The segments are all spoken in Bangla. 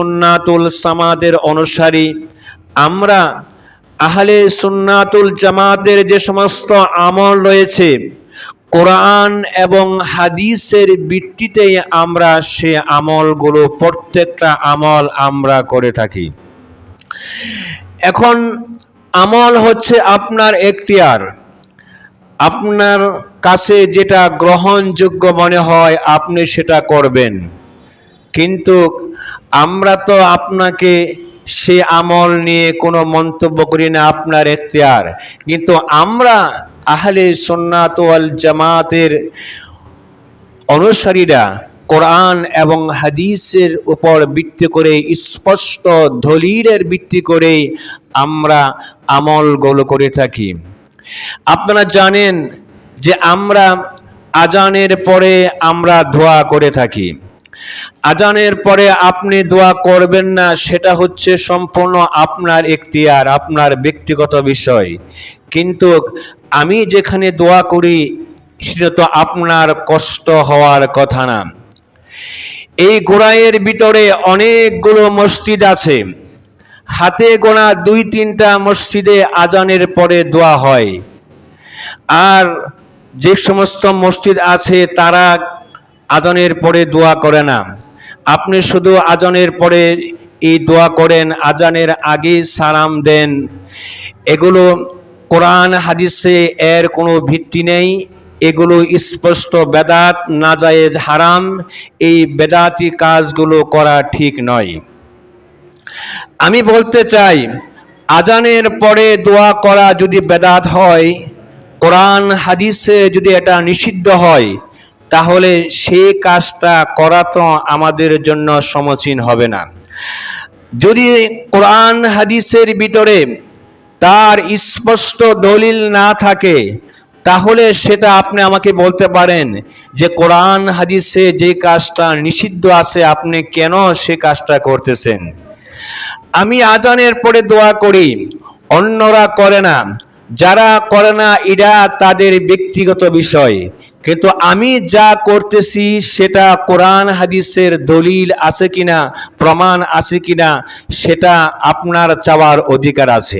সুন্নাতুল সামাদের অনুসারী। আমরা আহলে সুন্নাতুল জামাতের যে সমস্ত আমল রয়েছে, কোরআন এবং হাদিসের ভিত্তিতেই আমরা সে আমলগুলো, প্রত্যেকটা আমল আমরা করে থাকি। এখন আমল হচ্ছে আপনার এখতিয়ার। আপনার কাছে যেটা গ্রহণযোগ্য মনে হয়, আপনি সেটা করবেন। কিন্তু আমরা তো আপনাকে সে আমল নিয়ে কোনো মন্তব্য করি না, আপনার এখতিয়ার। কিন্তু আমরা আহলে সন্ন্যাত জামাতের অনুসারীরা কোরআন এবং হাদিসের উপর ভিত্তি করে, স্পষ্ট দলিলের ভিত্তি করে আমরা আমলগুলো করে থাকি। আপনারা জানেন যে আমরা আজানের পরে আমরা দোয়া করে থাকি। আজানের পরে আপনি দোয়া করবেন না, সেটা হচ্ছে সম্পূর্ণ আপনার এখতিয়ার আপনার ব্যক্তিগত বিষয়। কিন্তু আমি যেখানে দোয়া করি, সেটা তো আপনার কষ্ট হওয়ার কথা না। এই গোড়াইয়ের ভিতরে অনেকগুলো মসজিদ আছে। হাতে গোনা দুই তিনটা মসজিদে আজানের পরে দোয়া হয়। আর যে সমস্ত মসজিদ আছে, তারা আজানের পরে দোয়া করে না। আপনি শুধু আজানের পরে এই দোয়া করেন, আজানের আগে সালাম দেন। এগুলো কোরআন হাদিসে এর কোনো ভিত্তি নেই। এগুলো স্পষ্ট বেদাত না নাজায়েজ হারাম। এই বেদাতি কাজগুলো করা ঠিক নয়। আমি বলতে চাই, আজানের পরে দোয়া করা যদি বেদাত হয়, কোরআন হাদিসে যদি এটা নিষিদ্ধ হয় তাহলে সে কাজটা করা তো আমাদের জন্য সমচীন হবে না। যদি কোরআন হাদিসের ভিতরে তার স্পষ্ট দলিল না থাকে, তাহলে সেটা আপনি আমাকে বলতে পারেন যে কোরআন হাদিসে যে কাজটা নিষিদ্ধ আছে, আপনি কেন সে কাজটা করতেছেন? আমি আজানের পরে দোয়া করি, অন্যরা করে না। যারা করে না এটা তাদের ব্যক্তিগত বিষয়। কিন্তু আমি যা করতেছি, সেটা কোরআন হাদিসের দলিল আছে কিনা, প্রমাণ আছে কিনা, সেটা আপনার চাওয়ার অধিকার আছে।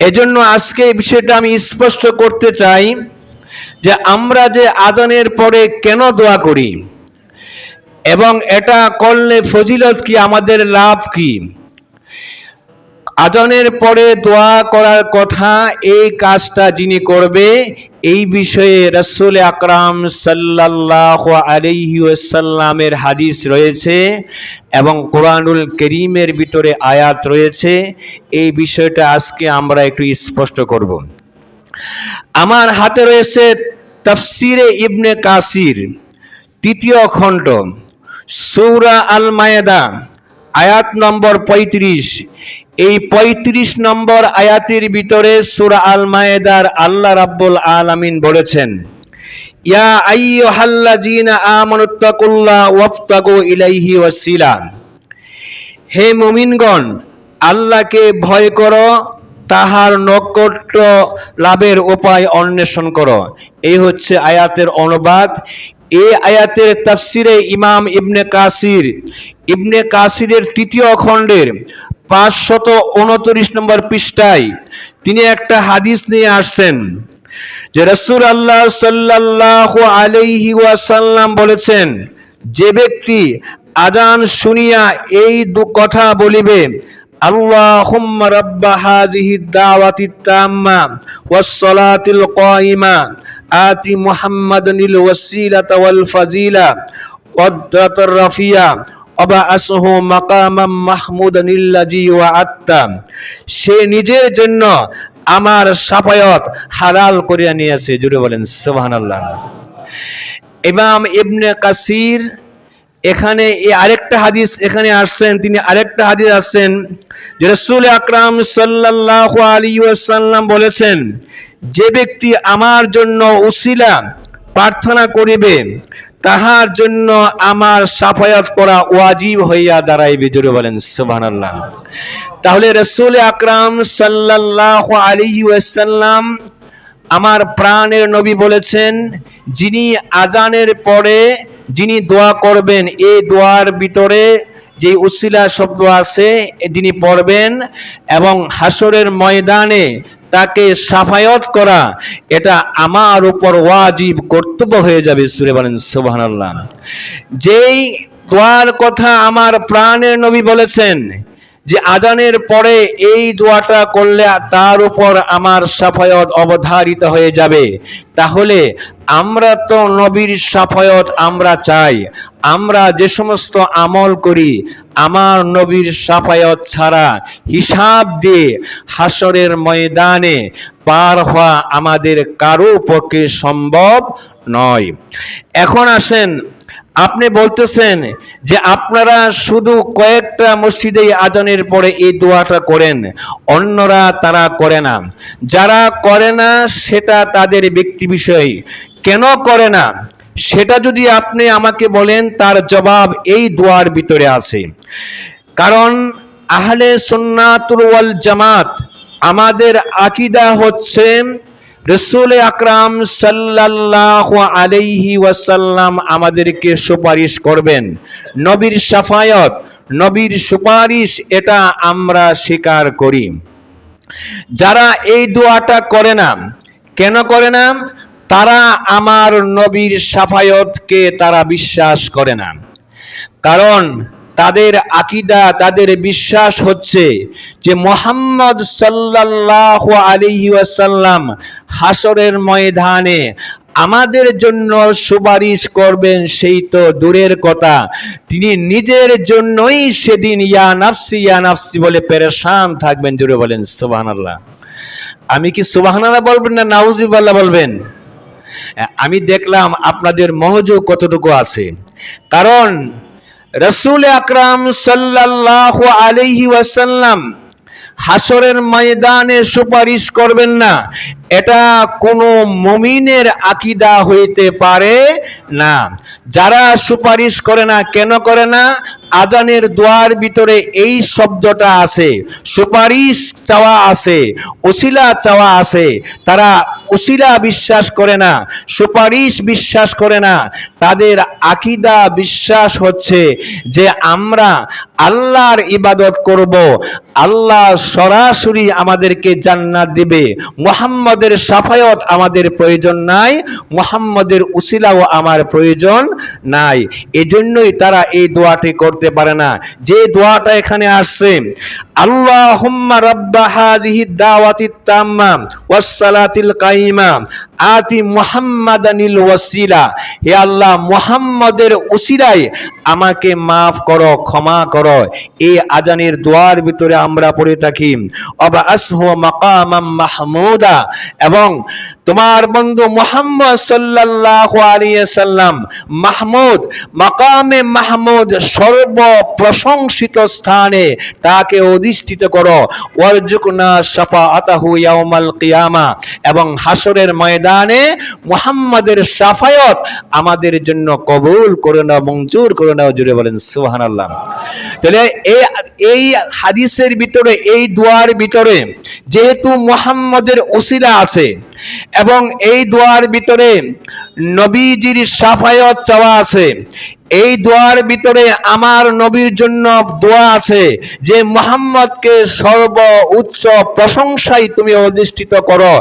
এজন্য আজকে এই বিষয়টা আমি স্পষ্ট করতে চাই যে আমরা যে আদানের পরে কেন দোয়া করি এবং এটা করলে ফজিলত কি, আমাদের লাভ কি? আজানের পরে দোয়া করার কথা, এই কাজটা যিনি করবে, এই বিষয়ে রসুল আকরাম সাল্লাহ আলহি সাল্লামের হাদিস রয়েছে এবং কোরআনুল করিমের ভিতরে আয়াত রয়েছে। এই বিষয়টা আজকে আমরা একটু স্পষ্ট করব। আমার হাতে রয়েছে তফসিরে ইবনে কাসির, তৃতীয় খণ্ড, সৌরা আল মায়েদা আয়াত নম্বর পঁয়ত্রিশ। এই পঁয়ত্রিশ নম্বর আয়াতের ভিতরে সুরা আল মায়েদার আল্লাহ রাব্বুল আলামিন বলেছেন, ইয়া আইয়ুহাল্লাযীনা আমানুত্তাকুল্লাহ ওয়াফতাগু ইলাইহি ওয়াসিলা হে মুমিনগণ, আল্লাহকে ভয় করো, তাহার নৈকট্য লাভের উপায় অন্বেষণ করো। এই হচ্ছে আয়াতের অনুবাদ। এই আয়াতের তাফসিরে ইমাম ইবনে কাসির, ইবনে কাসিরের তৃতীয় খণ্ডের পাঁচশত উনত্রিশ নম্বর পৃষ্ঠায় তিনি একটা হাদিস নিয়ে আসছেন যে রসুল আল্লাহ সাল্লাহ আলাইহি ওয়াসাল্লাম বলেছেন, যে ব্যক্তি আজান শুনিয়া এই দু কথা বলিবে اللهم رب هذه الدعوة التامة والصلاة القائمة آت محمدا الوسيلة والفضيلة والدرة الرفيع وبعثه مقاما محمودا الذي وعدته সে নিজের জন্য আমার সাফায়ত হালাল করিয়া নিয়েছে জুড়ে বলেন সুবহানাল্লাহ ইমাম ইবনে কাসির এখানে এই আরেকটা হাদিস এখানে আসছেন, তিনি আরেকটা হাদিস আসছেন, যে রসুল আকরাম সাল্লাহ আলী সাল্লাম বলেছেন, যে ব্যক্তি আমার জন্য উসিলা প্রার্থনা করিবে, তাহার জন্য আমার সাফায়াত করা ওয়াজিব হইয়া দাঁড়াইবে। জোরে বলেন, সুবহানাল্লাহ। তাহলে রসুল আকরাম সাল্লাহ আলী সাল্লাম আমার প্রাণের নবী বলেছেন, যিনি আজানের পরে যিনি দোয়া করবেন, এই দোয়ার ভিতরে যে উসিলা শব্দ আছে তিনি পড়বেন এবং হাসরের ময়দানে তাকে সাফায়ত করা, এটা আমার উপর ওয়াজিব কর্তব্য হয়ে যাবে, সুরে বলেন, সুবহানাল্লাহ। যেই দোয়ার কথা আমার প্রাণের নবী বলেছেন যে আজানের পরে এই দোয়াটা করলে তার উপর আমার সাফায়ত অবধারিত হয়ে যাবে। তাহলে আমরা তো নবীর সাফায়ত আমরা চাই। আমরা যে সমস্ত আমল করি, আমার নবীর সাফায়ত ছাড়া হিসাব দিয়ে হাসরের ময়দানে পার হওয়া আমাদের কারও পক্ষে সম্ভব নয়। এখন আসেন আপনি বলতেছেন যে আপনারা শুধু কয়েকটা মসজিদে আজানের পরে এই দোয়াটা করেন, অন্যরা তারা করে না। যারা করে না, সেটা তাদের ব্যক্তি বিষয়। কেন করে না? সেটা যদি আপনি আমাকে বলেন, তার জবাব এই দোয়ার ভিতরে আছে। কারণ আহলে সুন্নাতুল জামাত, আমাদের আকিদা হচ্ছে রসুল আকরাম সাল্লাল্লাহু আলাইহি ওয়াসাল্লাম আমাদেরকে সুপারিশ করবেন। নবীর সাফায়ত, নবীর সুপারিশ এটা আমরা স্বীকার করি। যারা এই দোয়াটা করে না, কেন করে না? তারা আমার নবীর সাফায়তকে তারা বিশ্বাস করে না। কারণ তাদের আকিদা, তাদের বিশ্বাস হচ্ছে যে মোহাম্মদ সাল্লাহ আলী ওয়াসাল্লাম হাসরের ময়দানে আমাদের জন্য সুপারিশ করবেন সেই তো দূরের কথা। তিনি নিজের জন্যই সেদিন ইয়া নাফসি ইয়া নাফসি বলে পেরেশান থাকবেন জুড়ে বলেন, সুবহানাল্লাহ। আমি কি সুবহানাল্লাহ বলবেন না নাউজিবাল্লাহ বলবেন? আমি দেখলাম আপনাদের মনোযোগ কতটুকু আছে। কারণ রসুল আকরাম সাল্লাহ আলহি ওয়াসাল্লাম হাসরের ময়দানে সুপারিশ করবেন না। এটা কোনো মমিনের আকিদা হইতে পারে না। যারা সুপারিশ করে না, কেন করে না? আজানের দোয়ার ভিতরে এই শব্দটা আছে। সুপারিশ চাওয়া আছে, ওসিলা চাওয়া আছে। তারা ওসিলা বিশ্বাস করে না, সুপারিশ বিশ্বাস করে না। তাদের আকিদা বিশ্বাস হচ্ছে যে আমরা আল্লাহর ইবাদত করব, আল্লাহ সরাসরি আমাদেরকে জান্নাত দিবে। মোহাম্মদের সাফায়ত আমাদের প্রয়োজন নাই, মোহাম্মদের উসিলাও আমার প্রয়োজন নাই। এজন্যই তারা এই দোয়াটি করতে পারে না। যে দোয়াটা এখানে আসছে আল্লাহ রব্বা হাজিহি দাওয়াতি তাম্মা ওয়াসসালাতিল কাইমা আতি মুহাম্মাদানিল ওয়াসিলা। হে আল্লাহ, মুহাম্মাদের উসিলায় আমাকে মাফ করো, ক্ষমা করো। এই আজানের দোয়ার ভিতরে আমরা পড়ে থাকি। মাহমুদা। এবং তোমার বন্ধু মোহাম্মদ সাল্লাল্লাহু আলাইহি সাল্লাম মাহমুদ, মাকামে মাহমুদ সর্ব প্রশংসিত স্থানে তাকে অধিষ্ঠিত করো। ওয়ারজুকনা শাফাআতাহু ইয়াউমাল কিয়ামা। এবং হাসরের ময়দানে মুহাম্মাদের সাফায়ত আমাদের জন্য কবুল করে নাও, মঞ্জুর করে নাও জুড়ে বলেন সুহান আল্লাহ তাহলে এই এই হাদিসের ভিতরে, এই দোয়ার ভিতরে যেহেতু মোহাম্মদের ওসিলা আছে, এবং এই দোয়ার ভিতরে নবীজির সাফায়ত চাওয়া আছে। এই দোয়ার ভিতরে আমার নবীর জন্য দোয়া আছে যে, মোহাম্মদকে সর্ব উচ্চ প্রশংসায় তুমি অধিষ্ঠিত করো।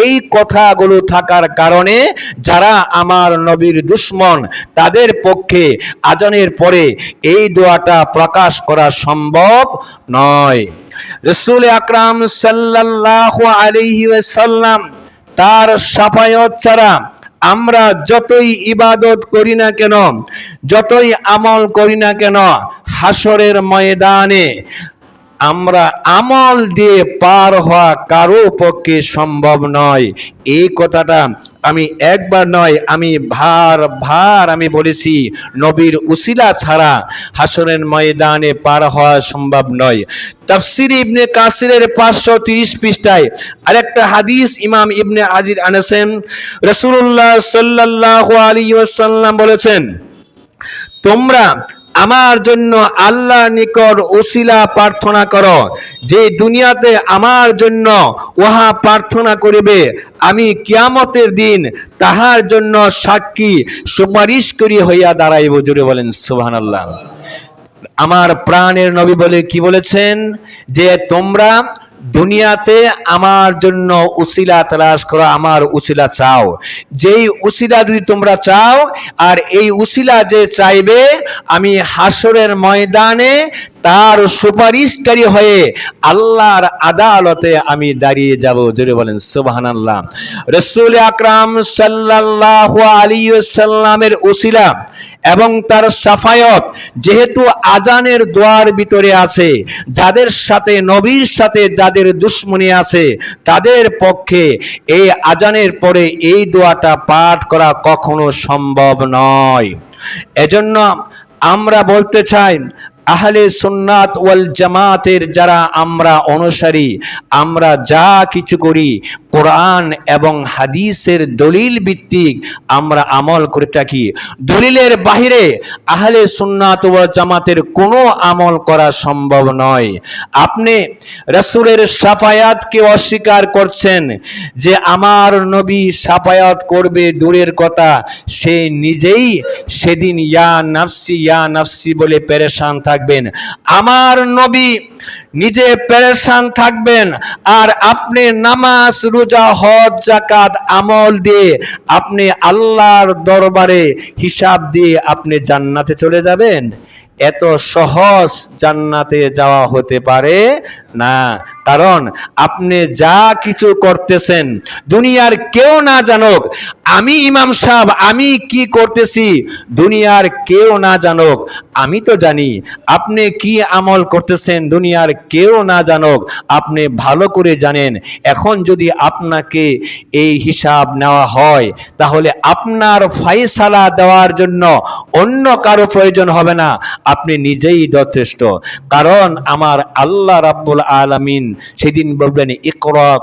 এই কথাগুলো থাকার কারণে যারা আমার নবীর দুশ্মন, তাদের পক্ষে আজানের পরে এই দোয়াটা প্রকাশ করা সম্ভব নয়। রসুল আকরাম সাল্লাহ আলিহি সাল্লাম তার সাফায়ত ছাড়া আমরা যতই ইবাদত করি না কেন যতই আমল করি না কেন হাসরের ময়দানে আমরা আমল দিয়ে পার হওয়া কারও পক্ষে সম্ভব নয়। এই কথাটা আমি একবার নয়, আমি ভার ভার আমি বলেছি, নবীর উসিলা ছাড়া হাসনের ময়দানে পার হওয়া সম্ভব নয়। তাফসির ইবনে কাসিরের পাঁচশো তিরিশ পৃষ্ঠায় আরেকটা হাদিস ইমাম ইবনে আজির আনেছেন রসুল্লাহ সাল্লাহ আলী ওয়াসাল্লাম বলেছেন, তোমরা আমার জন্য আল্লাহ নিকট ওসিলা প্রার্থনা কর। যে দুনিয়াতে আমার জন্য উহা প্রার্থনা করিবে, আমি কিয়ামতের দিন তাহার জন্য সাক্ষী, সুপারিশ করি হইয়া দাঁড়াইব। জুড়ে বলেন, সুবহানাল্লাহ। আমার প্রাণের নবী বলে কি বলেছেন? যে তোমরা দুনিয়াতে আমার জন্য উসিলা তালাশ করো, আমার উসিলা চাও। যেই উসিলা যদি তোমরা চাও, আর এই উসিলা যে চাইবে, আমি হাসরের ময়দানে তার সুপারিশকারী হয়ে আল্লাহর আদালতে আমি দাঁড়িয়ে যাব। জোরে বলেন সুবাহান আল্লাহ রসুল আকরাম সাল্লাহ আলী সাল্লামের উসিলা এবং তার সাফায়ত যেহেতু আজানের দোয়ার ভিতরে আছে, যাদের সাথে, নবীর সাথে যাদের দুশ্মনী আছে, তাদের পক্ষে এই আজানের পরে এই দোয়াটা পাঠ করা কখনো সম্ভব নয়। এজন্য আমরা বলতে চাই আহলে সুন্নাত ওয়াল জামাতের যারা আমরা অনুসারী, আমরা যা কিছু করি, কোরআন এবং হাদিসের দলিল ভিত্তিক আমরা আমল করে থাকি। দলিলের বাহিরে আহলে সুন্নাত ওয়াল জামাতের কোনো আমল করা সম্ভব নয়। আপনি রসুলের সাফায়াতকে অস্বীকার করছেন যে আমার নবী সাফায়াত করবে দূরের কথা, সে নিজেই সেদিন ইয়া নাফসি ইয়া নাফসি বলে পেরেশান থাকবেন। আমার নবী নিজে পেরেশান থাকবেন আর আপনি নামাজ, রোজা, হজ জাকাত আমল দিয়ে আপনি আল্লাহর দরবারে হিসাব দিয়ে আপনি জান্নাতে চলে যাবেন। এত সহজ জান্নাতে যাওয়া হতে পারে না। কারণ আপনি যা কিছু করতেছেন, দুনিয়ার কেউ না জানুক, আমি ইমাম সাহেব, আমি কি করতেছি, দুনিয়ার কেউ না জানুক, আমি তো জানি আপনি কি আমল করতেছেন, দুনিয়ার কেউ না জানুক, আপনি ভালো করে জানেন। এখন যদি আপনাকে এই হিসাব নেওয়া হয়, তাহলে আপনার ফাইসালা দেওয়ার জন্য অন্য কারও প্রয়োজন হবে না। আপনি নিজেই যথেষ্ট। কারণ আমার আল্লাহ রাব্বুল আলামিন সেদিন বলবেন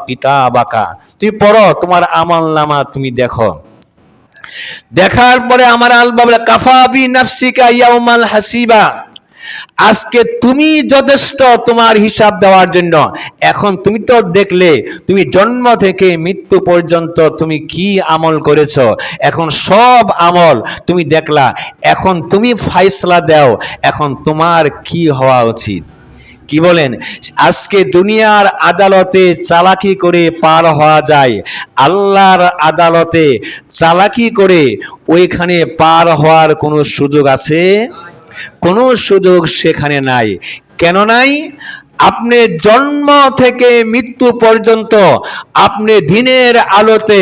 কিতা বাকা তুমি পড়ো, তোমার আমল নামা তুমি দেখো। দেখার পরে আমার আল্লাহ বলে কাফাবি নাফসিকা ইয়াউমাল হাসিবা। আজকে তুমি যথেষ্ট তোমার হিসাব দেওয়ার জন্য। এখন তুমি তো দেখলে, তুমি জন্ম থেকে মৃত্যু পর্যন্ত তুমি কি আমল করেছ? এখন সব আমল তুমি দেখলা, এখন তুমি ফাইসলা দাও, এখন তোমার কি হওয়া উচিত? কি বলেন? আজকে দুনিয়ার আদালতে চালাকি করে পার হওয়া যায়, আল্লাহর আদালতে চালাকি করে ওইখানে পার হওয়ার কোনো সুযোগ আছে? কোনো সুযোগ সেখানে নাই। কেন নাই? আপনি জন্ম থেকে মৃত্যু পর্যন্ত আপনি দিনের আলোতে,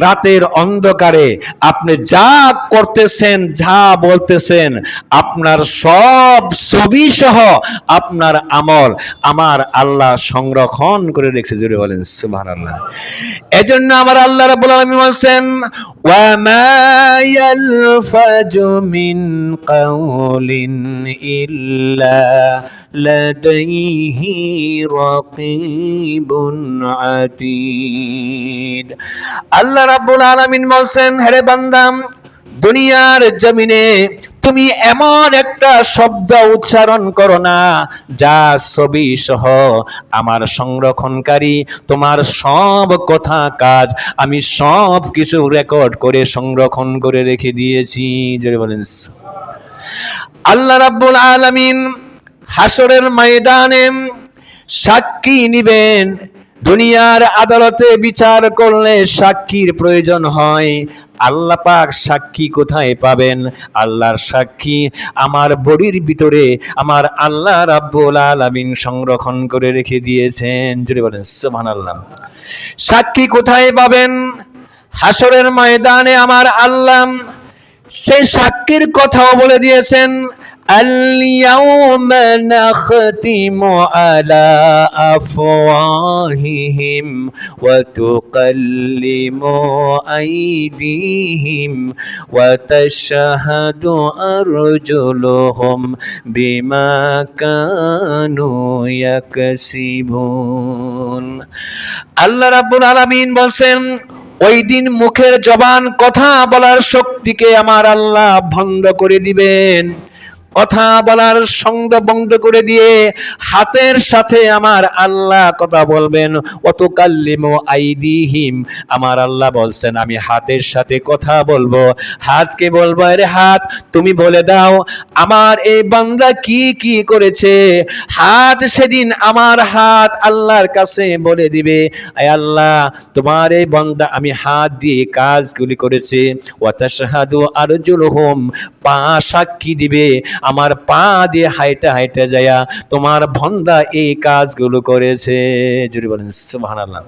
রাতের অন্ধকারে আপনি যা করতেছেন, যা বলতেছেন, আপনার সব ছবি সহ আপনার আমল আমার আল্লাহ সংরক্ষণ করে রেখেছে। জুড়ে বলেন সুবহান আল্লাহ এজন্য আমার আল্লাহ রাব্বুল আলামিন বলছেন ওয়া মা কাউলিন ইল্লা লাদাইহি রাকিবুন আতীদ আল্লাহ রাব্বুল আলামিন বলছেন, হে বান্দাম দুনিয়ার জমিনে তুমি এমন একটা শব্দ উচ্চারণ করো না, যা ছবি সহ আমার সংরক্ষণকারী, তোমার সব কথা কাজ, আমি সব কিছু রেকর্ড করে সংরক্ষণ করে রেখে দিয়েছি। জোরে বলেন আল্লাহ রাব্বুল আলামিন হাসরের ময়দানে সাক্ষী নিবেন। দুনিয়ার আদালতে বিচার করলে সাক্ষীর প্রয়োজন হয়। আল্লাহ পাক সাক্ষী কোথায় পাবেন? আল্লাহর সাক্ষী আমার বডির ভিতরে, আমার আল্লাহ রাব্বুল আলামিন সংরক্ষণ করে রেখে দিয়েছেন। জুড়ে বলেন, সুবহানাল্লাহ। সাক্ষী কোথায় পাবেন? হাসরের ময়দানে আমার আল্লাহ সেই সাক্ষীর কথাও বলে দিয়েছেন। اليوم نختم على أفواههم وتكلم أيديهم وتشهد أرجلهم بما كانوا يكسبون আল্লাহ রাব্বুল আলামিন বলছেন ওই দিন মুখের জবান কথা বলার শক্তিকে আমার আল্লাহ ভঙ্গ করে দিবেন কথা বলার সঙ্গ বন্ধ করে দিয়ে হাতের সাথে আমার আল্লাহ কথা বলবেন। অত কাল্লিম আইদিহিম। আমার আল্লাহ বলছেন, আমি হাতের সাথে কথা বলব। হাতকে বলব? আরে হাত, তুমি বলে দাও, আমার এই বান্দা কি কি করেছে? হাত সেদিন আমার হাত আল্লাহর কাছে বলে দিবে। আয় আল্লাহ, তোমার এই বান্দা, আমি হাত দিয়ে কাজগুলি করেছে। ওয়াতাশহাদু আরজুলহুম, পা সাক্ষী দিবে। আমার পা দিয়ে হাইটা হাইটা যায়া তোমার ভন্দা এই কাজগুলো করেছে। জুড়ে বলেন, সুবহানাল্লাহ।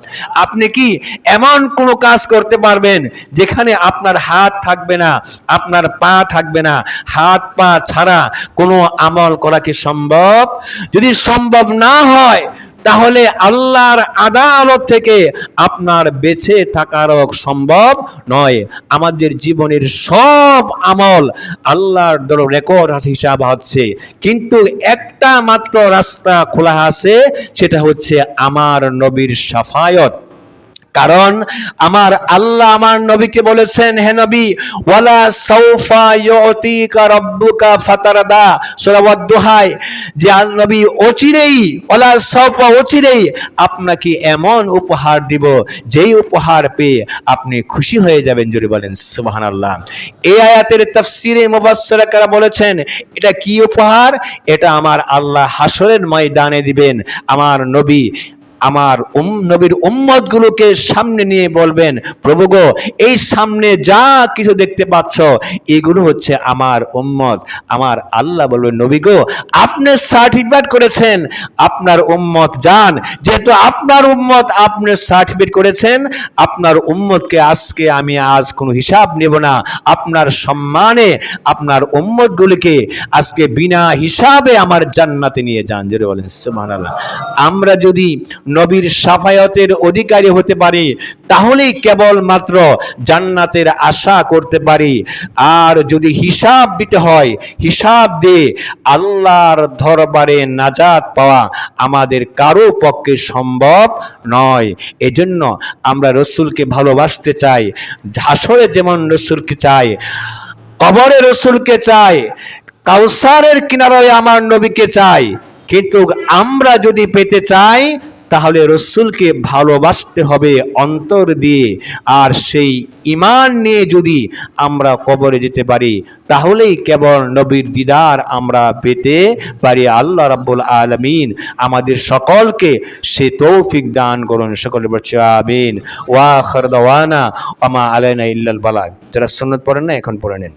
আপনি কি এমন কোনো কাজ করতে পারবেন যেখানে আপনার হাত থাকবে না, আপনার পা থাকবে না? হাত পা ছাড়া কোনো আমল করা কি সম্ভব? যদি সম্ভব না হয় তাহলে আল্লাহর আদালত থেকে আপনার বেঁচে থাকার সম্ভব নয়। আমাদের জীবনের সব আমল আল্লাহর ধরো রেকর্ড হিসাব হচ্ছে। কিন্তু একটা মাত্র রাস্তা খোলা আছে, সেটা হচ্ছে আমার নবীর সাফায়ত। কারণ আমার আল্লাহ আমার নবীকে বলেছেন, হে নবী, ওয়ালা সাউফা ইউতিকা রাব্বুকা ফাতারদা। সূরা ওয়াদ-দুহায় যে আল নবী অচিরেই, ওয়ালা সাউফা অচিরেই আপনাকে এমন উপহার দিব, যেই উপহার পেয়ে আপনি খুশি হয়ে যাবেন। জোরে বলেন, সুবহানাল্লাহ। এই আয়াতের তাফসিরে মুফাসসিরকারা বলেছেন, এটা কি উপহার? এটা আমার আল্লাহ হাসরের ময়দানে দিবেন। আমার নবী আমার উম, নবীর উম্মত গুলোকে সামনে নিয়ে বলবেন, প্রভু গো, এই সামনে যা কিছু দেখতে পাচ্ছ, এগুলো হচ্ছে আমার উম্মত। আমার আল্লাহ বলবেন, নবী গো, আপনি সার্টিফিকেট করেছেন, আপনার উম্মত যান যেহেতু আপনার উম্মত আপনি সার্টিফিকেট করেছেন, আপনার উম্মতকে আজকে আমি আজ কোনো হিসাব নেব না। আপনার সম্মানে আপনার উম্মতগুলিকে আজকে বিনা হিসাবে আমার জান্নাতে নিয়ে যান। জোরে বলেন, সুবহানাল্লাহ। আমরা যদি নবীর সাফায়তের অধিকারী হতে পারি, তাহলেই কেবলমাত্র জান্নাতের আশা করতে পারি। আর যদি হিসাব দিতে হয়, হিসাব দিয়ে আল্লাহর দরবারে নাজাত পাওয়া আমাদের কারও পক্ষে সম্ভব নয়। এজন্য আমরা রসুলকে ভালোবাসতে চাই, হাসরে যেমন রসুলকে চাই, কবরে রসুলকে চাই, কাউসারের কিনারায় আমার নবীকে চাই। কিন্তু আমরা যদি পেতে চাই তাহলে রসুলকে ভালোবাসতে হবে অন্তর দিয়ে। আর সেই ইমান নিয়ে যদি আমরা কবরে যেতে পারি, তাহলেই কেবল নবীর দিদার আমরা পেতে পারি আল্লাহ রাব্বুল আলমিন। আমাদের সকলকে সে তৌফিক দান করুন, সকলে বলছে ওয়া খরদাওয়ানা আমা আলাইনা ইল্লাল বালাগ যারা সুন্নত পড়েন না, এখন পড়ে নেন।